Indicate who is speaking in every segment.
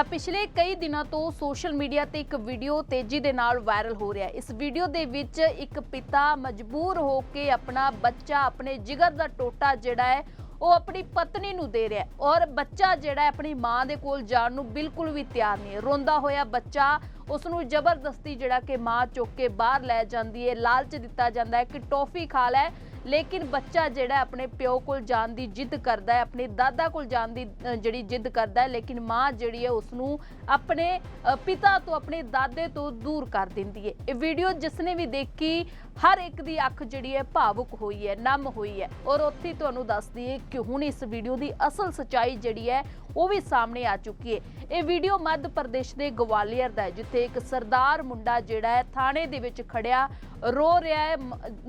Speaker 1: ਤਾਂ ਪਿਛਲੇ ਕਈ ਦਿਨਾਂ ਤੋਂ ਸੋਸ਼ਲ ਮੀਡੀਆ ਤੇ ਇੱਕ ਵੀਡੀਓ ਤੇਜ਼ੀ ਦੇ ਨਾਲ ਵਾਇਰਲ ਹੋ ਰਿਹਾ ਹੈ। ਇਸ ਵੀਡੀਓ ਦੇ ਵਿੱਚ ਇੱਕ ਪਿਤਾ ਮਜਬੂਰ ਹੋ ਕੇ ਆਪਣਾ ਬੱਚਾ, ਆਪਣੇ ਜਿਗਰ ਦਾ ਟੋਟਾ ਜਿਹੜਾ ਹੈ, ਉਹ ਆਪਣੀ ਪਤਨੀ ਨੂੰ ਦੇ ਰਿਹਾ ਔਰ ਬੱਚਾ ਜਿਹੜਾ ਆਪਣੀ ਮਾਂ ਦੇ ਕੋਲ ਜਾਣ ਨੂੰ ਬਿਲਕੁਲ ਵੀ ਤਿਆਰ ਨਹੀਂ ਹੈ। ਰੋਂਦਾ ਹੋਇਆ ਬੱਚਾ ਉਸ ਨੂੰ ਜ਼ਬਰਦਸਤੀ ਜਿਹੜਾ ਕਿ ਮਾਂ ਚੁੱਕ ਕੇ ਬਾਹਰ ਲੈ ਜਾਂਦੀ ਹੈ, ਲਾਲਚ ਦਿੱਤਾ ਜਾਂਦਾ ਹੈ ਕਿ ਟੌਫੀ ਖਾ ਲੈ। ਲੇਕਿਨ ਬੱਚਾ ਜਿਹੜਾ ਆਪਣੇ ਪਿਓ ਕੋਲ ਜਾਣ ਦੀ ਜਿੱਦ ਕਰਦਾ ਹੈ ਆਪਣੇ ਦਾਦਾ ਕੋਲ ਜਾਣ ਦੀ ਜਿਹੜੀ ਜਿੱਦ ਕਰਦਾ ਹੈ ਲੇਕਿਨ ਮਾਂ ਜਿਹੜੀ ਹੈ ਉਸ ਨੂੰ ਆਪਣੇ ਅ, ਪਿਤਾ ਤੋਂ ਆਪਣੇ ਦਾਦੇ ਤੋਂ ਦੂਰ ਕਰ ਦਿੰਦੀ ਹੈ। ਇਹ ਵੀਡੀਓ ਜਿਸ ਨੇ ਵੀ ਦੇਖੀ ਹਰ ਇੱਕ ਦੀ ਅੱਖ ਜਿਹੜੀ ਹੈ ਭਾਵੁਕ ਹੋਈ ਹੈ, ਨਮ ਹੋਈ ਹੈ। ਔਰ ਉੱਥੇ ਤੁਹਾਨੂੰ ਦੱਸ ਦਈਏ ਕਿ ਹੁਣ ਇਸ ਵੀਡੀਓ ਦੀ ਅਸਲ ਸਚਾਈ ਜਿਹੜੀ ਹੈ, ਉਹ ਵੀ ਸਾਹਮਣੇ ਆ ਚੁੱਕੀ ਹੈ। ਇਹ ਵੀਡੀਓ ਮੱਧ ਪ੍ਰਦੇਸ਼ ਦੇ ਗਵਾਲੀਅਰ ਦਾ ਹੈ, ਜਿੱਥੇ ਇੱਕ ਸਰਦਾਰ ਮੁੰਡਾ ਜਿਹੜਾ ਹੈ, ਥਾਣੇ ਦੇ ਵਿੱਚ ਖੜਿਆ, ਰੋ ਰਿਹਾ ਹੈ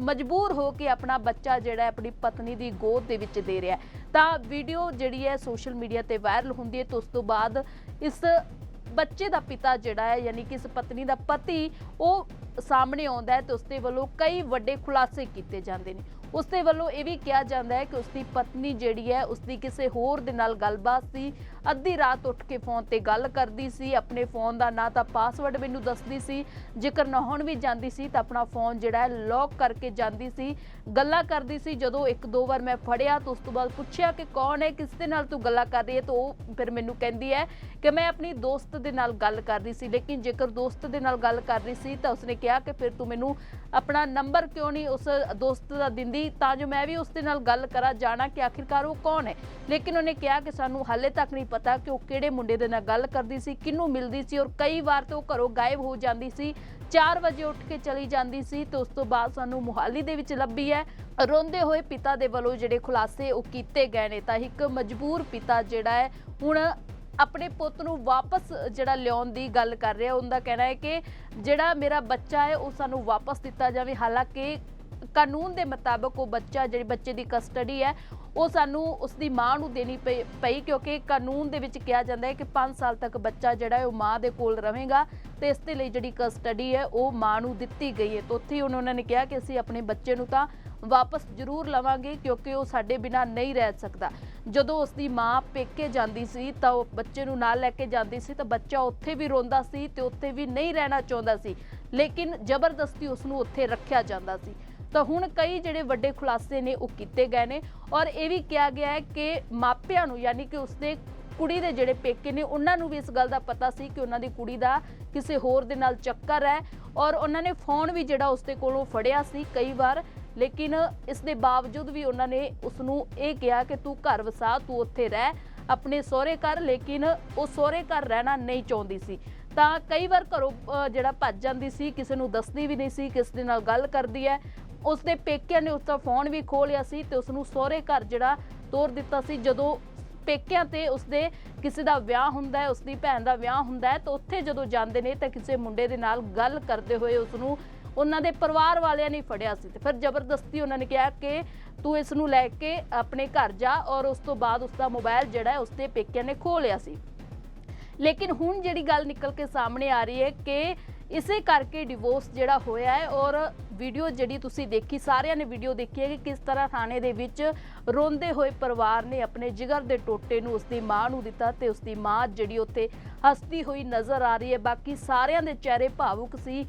Speaker 1: ਮਜਬੂਰ ਹੋ ਕੇ ਆਪਣਾ ਬੱਚਾ ਜਿਹੜਾ ਹੈ, ਆਪਣੀ ਪਤਨੀ ਦੀ ਗੋਦ ਦੇ ਵਿੱਚ ਦੇ ਰਿਹਾ ਤਾਂ ਵੀਡੀਓ ਜਿਹੜੀ ਹੈ, ਸੋਸ਼ਲ ਮੀਡੀਆ ਤੇ ਵਾਇਰਲ ਹੁੰਦੀ ਹੈ, ਤੇ ਉਸ ਤੋਂ ਬਾਅਦ ਇਸ ਬੱਚੇ ਦਾ ਪਿਤਾ ਜਿਹੜਾ ਹੈ, ਯਾਨੀ ਕਿ ਇਸ ਪਤਨੀ ਦਾ ਪਤੀ, ਉਹ ਸਾਹਮਣੇ ਆਉਂਦਾ ਹੈ ਤੇ ਉਸਦੇ ਵੱਲੋਂ ਕਈ ਵੱਡੇ ਖੁਲਾਸੇ ਕੀਤੇ ਜਾਂਦੇ ਨੇ। ਉਸ ਦੇ ਵੱਲੋਂ ਇਹ ਵੀ ਕਿਹਾ ਜਾਂਦਾ ਹੈ ਕਿ ਉਸਦੀ ਪਤਨੀ ਜਿਹੜੀ ਹੈ, ਉਸਦੀ ਕਿਸੇ ਹੋਰ ਦੇ ਨਾਲ ਗੱਲਬਾਤ ਸੀ। ਅੱਧੀ ਰਾਤ ਉੱਠ ਕੇ ਫੋਨ ਤੇ ਗੱਲ ਕਰਦੀ ਸੀ। ਆਪਣੇ ਫੋਨ ਦਾ ਨਾ ਤਾਂ ਪਾਸਵਰਡ ਮੈਨੂੰ ਦੱਸਦੀ ਸੀ। ਜੇਕਰ ਨਹਾਉਣ ਵੀ ਜਾਂਦੀ ਸੀ, ਤਾਂ ਆਪਣਾ ਫੋਨ ਜਿਹੜਾ ਹੈ ਲੌਕ ਕਰਕੇ ਜਾਂਦੀ ਸੀ। ਗੱਲਾਂ ਕਰਦੀ ਸੀ। ਜਦੋਂ ਇੱਕ ਦੋ ਵਾਰ ਮੈਂ ਫੜਿਆ, ਤਾਂ ਉਸ ਤੋਂ ਬਾਅਦ ਪੁੱਛਿਆ ਕਿ ਕੌਣ ਹੈ, ਕਿਸ ਦੇ ਨਾਲ ਤੂੰ ਗੱਲਾਂ ਕਰ ਰਹੀ ਹੈ? ਤਾਂ ਉਹ ਫਿਰ ਮੈਨੂੰ ਕਹਿੰਦੀ ਹੈ ਕਿ ਮੈਂ ਆਪਣੀ ਦੋਸਤ ਦੇ ਨਾਲ ਗੱਲ ਕਰ ਰਹੀ ਸੀ। ਲੇਕਿਨ ਜੇਕਰ ਦੋਸਤ ਦੇ ਨਾਲ ਗੱਲ ਕਰ ਰਹੀ ਸੀ, ਤਾਂ ਉਸਨੇ ਕਿਹਾ ਕਿ ਫਿਰ ਤੂੰ ਮੈਨੂੰ ਆਪਣਾ ਨੰਬਰ ਕਿਉਂ ਨਹੀਂ ਉਸ ਦੋਸਤ ਦਾ ਦਿੰਦੀ? ਤਾਂ ਜੋ ਮੈਂ ਵੀ ਉਸ ਦੇ ਨਾਲ ਗੱਲ ਕਰਾਂ, ਜਾਣਾ ਕਿ ਆਖਿਰਕਾਰ ਉਹ ਕੌਣ ਹੈ। ਲੇਕਿਨ ਉਹਨੇ ਕਿਹਾ ਕਿ ਸਾਨੂੰ ਹਾਲੇ ਤੱਕ ਨਹੀਂ ਪਤਾ ਕਿ ਉਹ ਕਿਹੜੇ ਮੁੰਡੇ ਦੇ ਨਾਲ ਗੱਲ ਕਰਦੀ ਸੀ, ਕਿਹਨੂੰ ਮਿਲਦੀ ਸੀ ਔਰ ਕਈ ਵਾਰ ਤਾਂ ਉਹ ਘਰੋਂ ਗਾਇਬ ਹੋ ਜਾਂਦੀ ਸੀ 4 ਵਜੇ ਉੱਠ ਕੇ ਚਲੀ ਜਾਂਦੀ ਸੀ ਤੇ ਉਸ ਤੋਂ ਬਾਅਦ ਸਾਨੂੰ ਮੁਹਾਲੀ ਦੇ ਵਿੱਚ ਲੱਭੀ ਹੈ। ਰੋਂਦੇ ਹੋਏ ਪਿਤਾ ਦੇ ਵੱਲੋਂ ਜਿਹੜੇ ਖੁਲਾਸੇ ਉਹ ਕੀਤੇ ਗਏ ਨੇ, ਤਾਂ ਇੱਕ ਮਜਬੂਰ ਪਿਤਾ ਜਿਹੜਾ ਹੈ, ਹੁਣ ਆਪਣੇ ਪੁੱਤ ਨੂੰ ਵਾਪਸ ਜਿਹੜਾ ਲਿਆਉਣ ਦੀ ਗੱਲ ਕਰ ਰਿਹਾ, ਉਹਦਾ ਕਹਿਣਾ ਹੈ ਕਿ ਜਿਹੜਾ ਮੇਰਾ ਬੱਚਾ ਹੈ, ਉਹ ਸਾਨੂੰ ਵਾਪਸ ਦਿੱਤਾ ਜਾਵੇ। ਹਾਲਾਂਕਿ ਕਾਨੂੰਨ ਦੇ ਮੁਤਾਬਕ ਉਹ ਬੱਚਾ, ਜਿਹੜੀ ਬੱਚੇ ਦੀ ਕਸਟਡੀ ਹੈ, ਉਹ ਸਾਨੂੰ ਉਸ ਦੀ ਮਾਂ ਨੂੰ ਦੇਣੀ ਪਈ- ਪਈ ਕਿਉਂਕਿ ਕਾਨੂੰਨ ਦੇ ਵਿੱਚ ਕਿਹਾ ਜਾਂਦਾ ਹੈ ਕਿ 5 ਸਾਲ ਤੱਕ ਬੱਚਾ ਜਿਹੜਾ ਹੈ ਉਹ ਮਾਂ ਦੇ ਕੋਲ ਰਹੇਗਾ ਤੇ ਇਸ ਦੇ ਲਈ ਜਿਹੜੀ ਕਸਟਡੀ ਹੈ, ਉਹ ਮਾਂ ਨੂੰ ਦਿੱਤੀ ਗਈ ਹੈ। ਤਾਂ ਉੱਥੇ ਹੀ ਉਹਨਾਂ ਨੇ ਕਿਹਾ ਕਿ ਅਸੀਂ ਆਪਣੇ ਬੱਚੇ ਨੂੰ ਤਾਂ ਵਾਪਸ ਜ਼ਰੂਰ ਲਵਾਂਗੇ ਕਿਉਂਕਿ ਉਹ ਸਾਡੇ ਬਿਨਾ ਨਹੀਂ ਰਹਿ ਸਕਦਾ। ਜਦੋਂ ਉਸ ਦੀ ਮਾਂ ਪੇਕੇ ਜਾਂਦੀ ਸੀ, ਤਾਂ ਉਹ ਬੱਚੇ ਨੂੰ ਨਾਲ ਲੈ ਕੇ ਜਾਂਦੀ ਸੀ, ਤਾਂ ਬੱਚਾ ਉੱਥੇ ਵੀ ਰੋਂਦਾ ਸੀ ਤੇ ਉੱਥੇ ਵੀ ਨਹੀਂ ਰਹਿਣਾ ਚਾਹੁੰਦਾ ਸੀ। ਲੇਕਿਨ ਜ਼ਬਰਦਸਤੀ ਉਸ ਨੂੰ ਉੱਥੇ ਰੱਖਿਆ ਜਾਂਦਾ ਸੀ। ਤਾਂ ਹੁਣ ਕਈ ਜਿਹੜੇ ਵੱਡੇ ਖੁਲਾਸੇ ਨੇ ਉਹ ਕੀਤੇ ਗਏ ਨੇ ਔਰ ਇਹ ਵੀ ਕਿਹਾ ਗਿਆ ਹੈ ਕਿ ਮਾਪਿਆਂ ਨੂੰ, ਯਾਨੀ ਕਿ ਉਸਦੇ ਕੁੜੀ ਦੇ ਜਿਹੜੇ ਪੇਕੇ ਨੇ, ਉਹਨਾਂ ਨੂੰ ਵੀ ਇਸ ਗੱਲ ਦਾ ਪਤਾ ਸੀ ਕਿ ਉਹਨਾਂ ਦੀ ਕੁੜੀ ਦਾ ਕਿਸੇ ਹੋਰ ਦੇ ਨਾਲ ਚੱਕਰ ਹੈ ਔਰ ਉਹਨਾਂ ਨੇ ਫੋਨ ਵੀ ਜਿਹੜਾ ਉਸਦੇ ਕੋਲੋਂ ਫੜਿਆ ਸੀ ਕਈ ਵਾਰ, ਲੇਕਿਨ ਇਸ ਦੇ ਬਾਵਜੂਦ ਵੀ ਉਹਨਾਂ ਨੇ ਉਸ ਨੂੰ ਇਹ ਕਿਹਾ ਕਿ ਤੂੰ ਘਰ ਵਸਾ, ਤੂੰ ਉੱਥੇ ਰਹਿ, ਆਪਣੇ ਸਹੁਰੇ ਘਰ, ਲੇਕਿਨ ਉਹ ਸਹੁਰੇ ਘਰ ਰਹਿਣਾ ਨਹੀਂ ਚਾਹੁੰਦੀ ਸੀ। ਤਾਂ ਕਈ ਵਾਰ ਘਰੋਂ ਜਿਹੜਾ ਭੱਜ ਜਾਂਦੀ ਸੀ, ਕਿਸੇ ਨੂੰ ਦੱਸਦੀ ਵੀ ਨਹੀਂ ਸੀ ਕਿਸ ਦੇ ਨਾਲ ਗੱਲ ਕਰਦੀ ਹੈ। ਉਸ ਦੇ ਪੇਕਿਆਂ ਨੇ ਉਸ ਦਾ ਫੋਨ ਵੀ ਖੋਹ ਲਿਆ ਸੀ ਤੇ ਉਸ ਨੂੰ ਸਹੁਰੇ ਘਰ ਜਿਹੜਾ ਤੋਰ ਦਿੱਤਾ ਸੀ। ਜਦੋਂ ਪੇਕਿਆਂ ਤੇ ਉਸਦੇ ਕਿਸੇ ਦਾ ਵਿਆਹ ਹੁੰਦਾ ਹੈ, ਉਸਦੀ ਭੈਣ ਦਾ ਵਿਆਹ ਹੁੰਦਾ ਹੈ, ਤਾਂ ਉੱਥੇ ਜਦੋਂ ਜਾਂਦੇ ਨੇ ਤਾਂ ਕਿਸੇ ਮੁੰਡੇ ਦੇ ਨਾਲ ਗੱਲ ਕਰਦੇ ਹੋਏ ਉਸ ਨੂੰ ਉਹਨਾਂ ਦੇ ਪਰਿਵਾਰ ਵਾਲਿਆਂ ਨੇ ਫੜਿਆ ਸੀ ਤੇ ਫਿਰ ਜ਼ਬਰਦਸਤੀ ਉਹਨਾਂ ਨੇ ਕਿਹਾ ਕਿ ਤੂੰ ਇਸ ਨੂੰ ਲੈ ਕੇ ਆਪਣੇ ਘਰ ਜਾ ਔਰ ਉਸ ਤੋਂ ਬਾਅਦ ਉਸ ਦਾ ਮੋਬਾਈਲ ਜਿਹੜਾ ਹੈ ਉਸਦੇ ਪੇਕਿਆਂ ਨੇ ਖੋਹ ਲਿਆ ਸੀ। ਲੇਕਿਨ ਹੁਣ ਜਿਹੜੀ ਗੱਲ ਨਿਕਲ ਕੇ ਸਾਹਮਣੇ ਆ ਰਹੀ ਹੈ ਕਿ ਇਸੇ ਕਰਕੇ ਡਿਵੋਰਸ ਜਿਹੜਾ ਹੋਇਆ ਹੈ ਔਰ ਵੀਡੀਓ ਜਿਹੜੀ ਤੁਸੀਂ ਦੇਖੀ, ਸਾਰਿਆਂ ਨੇ ਵੀਡੀਓ ਦੇਖੀ ਹੈ ਕਿ ਕਿਸ ਤਰ੍ਹਾਂ ਥਾਣੇ ਦੇ ਵਿੱਚ ਰੋਂਦੇ ਹੋਏ ਪਰਿਵਾਰ ਨੇ ਆਪਣੇ ਜਿਗਰ ਦੇ ਟੋਟੇ ਨੂੰ ਉਸਦੀ ਮਾਂ ਨੂੰ ਦਿੱਤਾ ਤੇ ਉਸਦੀ ਮਾਂ ਜਿਹੜੀ ਉੱਥੇ ਹੱਸਦੀ ਹੋਈ ਨਜ਼ਰ ਆ ਰਹੀ ਹੈ। ਬਾਕੀ ਸਾਰਿਆਂ ਦੇ ਚਿਹਰੇ ਭਾਵੁਕ ਸੀ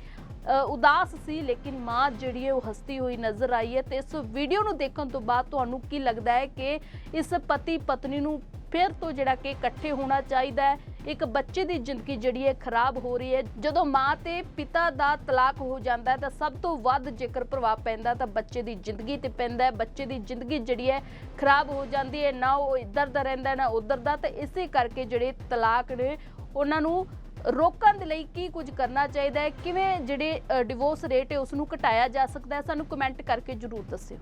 Speaker 1: ਉਦਾਸ ਸੀ, ਲੇਕਿਨ ਮਾਂ ਜਿਹੜੀ ਹੈ ਉਹ ਹਸਤੀ ਹੋਈ ਨਜ਼ਰ ਆਈ ਹੈ ਤੇ ਇਸ ਵੀਡੀਓ ਨੂੰ ਦੇਖਣ ਤੋਂ ਬਾਅਦ ਤੁਹਾਨੂੰ ਕੀ ਲੱਗਦਾ ਹੈ ਕਿ ਇਸ ਪਤੀ ਪਤਨੀ ਨੂੰ ਫਿਰ ਤੋਂ ਜਿਹੜਾ ਕਿ ਇਕੱਠੇ ਹੋਣਾ ਚਾਹੀਦਾ ਹੈ? ਇੱਕ ਬੱਚੇ ਦੀ ਜ਼ਿੰਦਗੀ ਜਿਹੜੀ ਹੈ ਖਰਾਬ ਹੋ ਰਹੀ ਹੈ। ਜਦੋਂ ਮਾਂ ਤੇ ਪਿਤਾ ਦਾ ਤਲਾਕ ਹੋ ਜਾਂਦਾ ਤਾਂ ਸਭ ਤੋਂ ਵੱਧ ਜੇਕਰ ਪ੍ਰਭਾਵ ਪੈਂਦਾ ਤਾਂ ਬੱਚੇ ਦੀ ਜ਼ਿੰਦਗੀ ਤੇ ਪੈਂਦਾ ਹੈ। ਬੱਚੇ ਦੀ ਜ਼ਿੰਦਗੀ ਜਿਹੜੀ ਹੈ ਖਰਾਬ ਹੋ ਜਾਂਦੀ ਹੈ। ਨਾ ਉਹ ਇੱਧਰ ਦਾ ਰਹਿੰਦਾ ਨਾ ਉੱਧਰ ਦਾ। ਤੇ ਇਸੇ ਕਰਕੇ ਜਿਹੜੇ ਤਲਾਕ ਨੇ, ਉਹਨਾਂ ਨੂੰ ਰੋਕਣ ਦੇ ਲਈ ਕੀ ਕੁਝ ਕਰਨਾ ਚਾਹੀਦਾ ਹੈ? ਕਿਵੇਂ ਜਿਹੜੇ ਡਿਵੋਰਸ ਰੇਟ ਹੈ ਉਸ ਨੂੰ ਘਟਾਇਆ ਜਾ ਸਕਦਾ ਹੈ? ਸਾਨੂੰ ਕਮੈਂਟ ਕਰਕੇ ਜਰੂਰ ਦੱਸਿਓ।